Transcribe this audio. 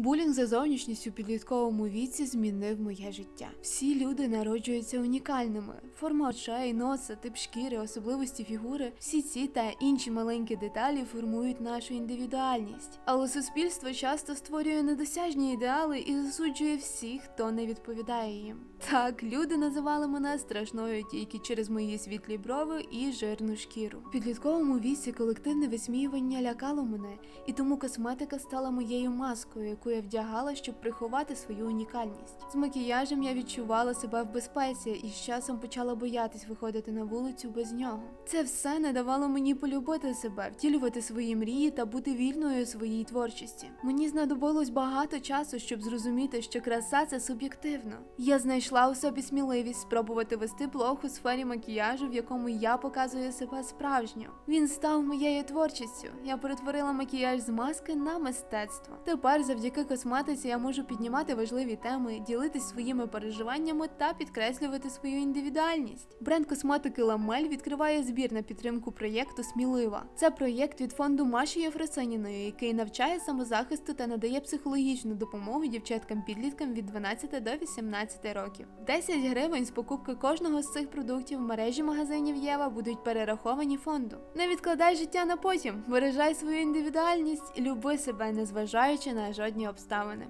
Булінг за зовнішністю підлітковому віці змінив моє життя. Всі люди народжуються унікальними. Форма очей, носа, тип шкіри, особливості фігури, всі ці та інші маленькі деталі формують нашу індивідуальність. Але суспільство часто створює недосяжні ідеали і засуджує всіх, хто не відповідає їм. Так, люди називали мене страшною тільки через мої світлі брови і жирну шкіру. В підлітковому віці колективне висміювання лякало мене, і тому косметика стала моєю маскою, яку я вдягала, щоб приховати свою унікальність. З макіяжем я відчувала себе в безпеці і з часом почала боятись виходити на вулицю без нього. Це все не давало мені полюбити себе, втілювати свої мрії та бути вільною у своїй творчості. Мені знадобилось багато часу, щоб зрозуміти, що краса це суб'єктивно. Я знайшла у собі сміливість спробувати вести блог у сфері макіяжу, в якому я показую себе справжньо. Він став моєю творчістю. Я перетворила макіяж з маски на мистецтво. Тепер, завдяки косметиці, я можу піднімати важливі теми, ділитись своїми переживаннями та підкреслювати свою індивідуальність. Бренд косметики Ламель відкриває збір на підтримку проєкту Смілива. Це проєкт від фонду Маші Єфросиніної, який навчає самозахисту та надає психологічну допомогу дівчаткам-підліткам від 12 до 18 років. 10 гривень з покупки кожного з цих продуктів в мережі магазинів Єва будуть перераховані фонду. Не відкладай життя на потім, виражай свою індивідуальність люби себе, незважаючи на жодні обставини.